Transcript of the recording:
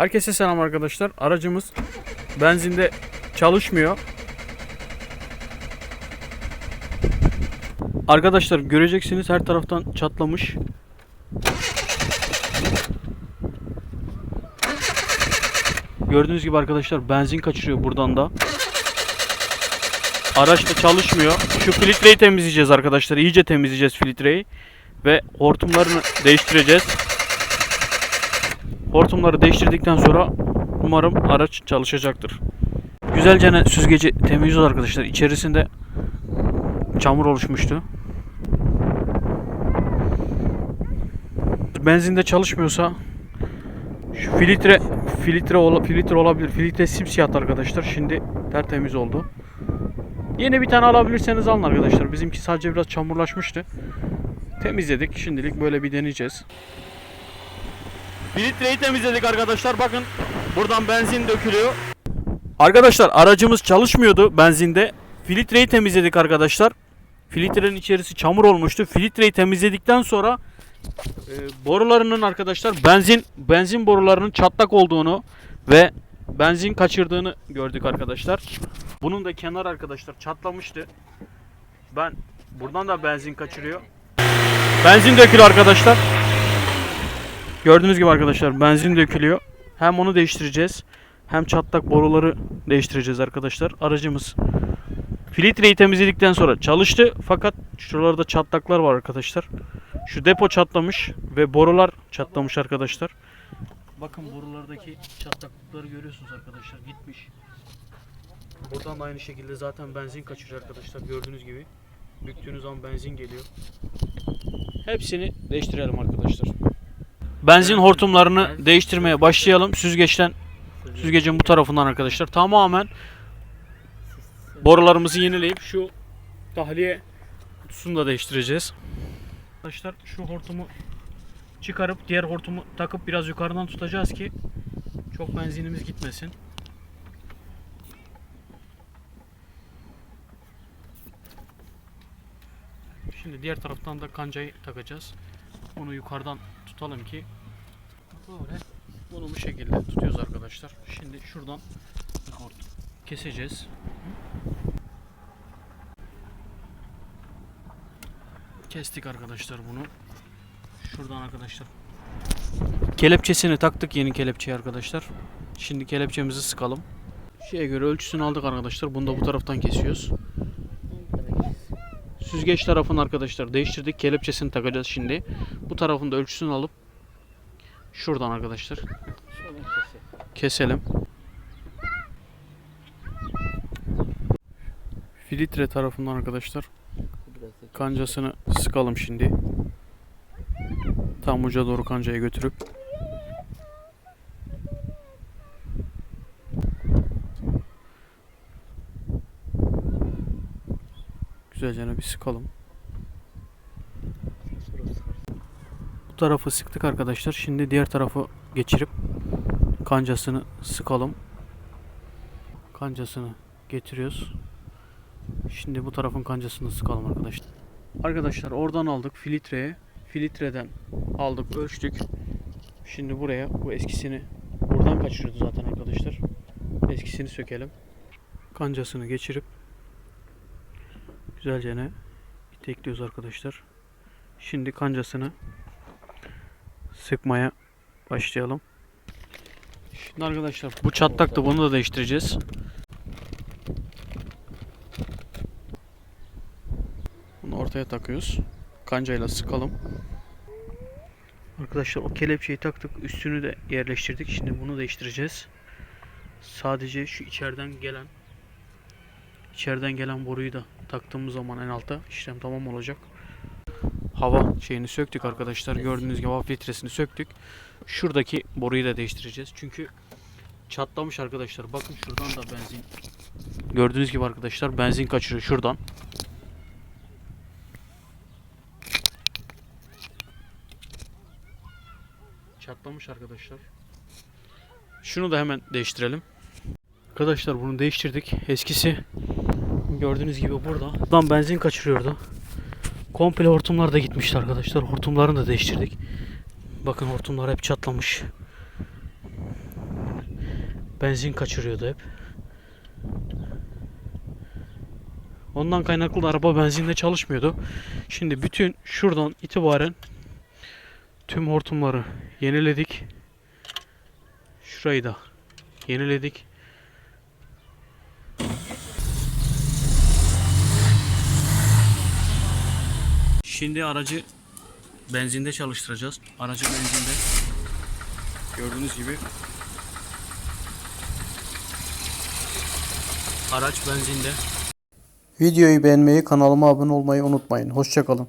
Herkese selam arkadaşlar. Aracımız benzinde çalışmıyor. Arkadaşlar göreceksiniz her taraftan çatlamış. Gördüğünüz gibi arkadaşlar benzin kaçırıyor buradan da. Araç da çalışmıyor. Şu filtreyi temizleyeceğiz arkadaşlar. İyice temizleyeceğiz filtreyi. Ve hortumlarını değiştireceğiz. Hortumları değiştirdikten sonra umarım araç çalışacaktır. Güzelce süzgeci temizliyoruz arkadaşlar. İçerisinde çamur oluşmuştu. Benzinde çalışmıyorsa şu filtre filtre ola, filtre olabilir. Filtre simsiyah arkadaşlar. Şimdi tertemiz oldu. Yeni bir tane alabilirseniz alın arkadaşlar. Bizimki sadece biraz çamurlaşmıştı. Temizledik. Şimdilik böyle bir deneyeceğiz. Filtreyi temizledik arkadaşlar. Bakın buradan benzin dökülüyor. Arkadaşlar aracımız çalışmıyordu benzinde. Filtreyi temizledik arkadaşlar. Filtrenin içerisi çamur olmuştu. Filtreyi temizledikten sonra e, borularının arkadaşlar benzin benzin borularının çatlak olduğunu ve benzin kaçırdığını gördük arkadaşlar. Bunun da kenar arkadaşlar çatlamıştı. Ben buradan da benzin kaçırıyor. Benzin dökülüyor arkadaşlar. Gördüğünüz gibi arkadaşlar benzin dökülüyor. Hem onu değiştireceğiz. Hem çatlak boruları değiştireceğiz arkadaşlar. Aracımız filtreyi temizledikten sonra çalıştı. Fakat şuralarda çatlaklar var arkadaşlar. Şu depo çatlamış ve borular çatlamış arkadaşlar. Bakın borulardaki çatlaklıkları görüyorsunuz arkadaşlar. Gitmiş. Buradan da aynı şekilde zaten benzin kaçırıyor arkadaşlar. Gördüğünüz gibi. Büktüğünüz zaman benzin geliyor. Hepsini değiştirelim arkadaşlar. Benzin hortumlarını değiştirmeye başlayalım. Süzgeçten süzgecin bu tarafından arkadaşlar tamamen borularımızı yenileyip şu tahliye kutusunu da değiştireceğiz. Arkadaşlar şu hortumu çıkarıp diğer hortumu takıp biraz yukarıdan tutacağız ki çok benzinimiz gitmesin. Şimdi diğer taraftan da kancayı takacağız. Onu yukarıdan tutalım ki böyle bunu bu şekilde tutuyoruz arkadaşlar. Şimdi şuradan keseceğiz. Kestik arkadaşlar bunu. Şuradan arkadaşlar. Kelepçesini taktık yeni kelepçeyi arkadaşlar. Şimdi kelepçemizi sıkalım. Şeye göre ölçüsünü aldık arkadaşlar. Bunu da bu taraftan kesiyoruz. Süzgeç tarafını arkadaşlar değiştirdik. Kelepçesini takacağız şimdi. Bu tarafın da ölçüsünü alıp şuradan arkadaşlar keselim. Filtre tarafından arkadaşlar kancasını sıkalım şimdi. Tam uca doğru kancayı götürüp güzelce bir sıkalım. Bu tarafı sıktık arkadaşlar. Şimdi diğer tarafı geçirip kancasını sıkalım. Kancasını getiriyoruz. Şimdi bu tarafın kancasını sıkalım arkadaşlar. Arkadaşlar oradan aldık filtreye. Filtreden aldık ölçtük. Şimdi buraya bu eskisini buradan kaçırıyordu zaten arkadaşlar. Eskisini sökelim. Kancasını geçirip güzelce ne itekliyoruz arkadaşlar. Şimdi kancasını sıkmaya başlayalım. Şimdi arkadaşlar bu çatlaktı bunu da değiştireceğiz. Bunu ortaya takıyoruz. Kancayla sıkalım. Arkadaşlar o kelepçeyi taktık. Üstünü de yerleştirdik. Şimdi bunu değiştireceğiz. Sadece şu içeriden gelen içeriden gelen boruyu da taktığımız zaman en alta işlem tamam olacak. Hava şeyini söktük arkadaşlar. Gördüğünüz gibi hava filtresini söktük. Şuradaki boruyu da değiştireceğiz. Çünkü çatlamış arkadaşlar. Bakın şuradan da benzin. Gördüğünüz gibi arkadaşlar benzin kaçırıyor şuradan. Çatlamış arkadaşlar. Şunu da hemen değiştirelim. Arkadaşlar bunu değiştirdik. Eskisi gördüğünüz gibi burada. Buradan benzin kaçırıyordu. Komple hortumlar da gitmişti arkadaşlar. Hortumlarını da değiştirdik. Bakın hortumlar hep çatlamış. benzin kaçırıyordu hep. Ondan kaynaklı araba benzinle çalışmıyordu. Şimdi bütün şuradan itibaren tüm hortumları yeniledik. Şurayı da yeniledik. Şimdi aracı benzinde çalıştıracağız. Aracı benzinde. Gördüğünüz gibi araç benzinde. Videoyu beğenmeyi, kanalıma abone olmayı unutmayın. Hoşçakalın.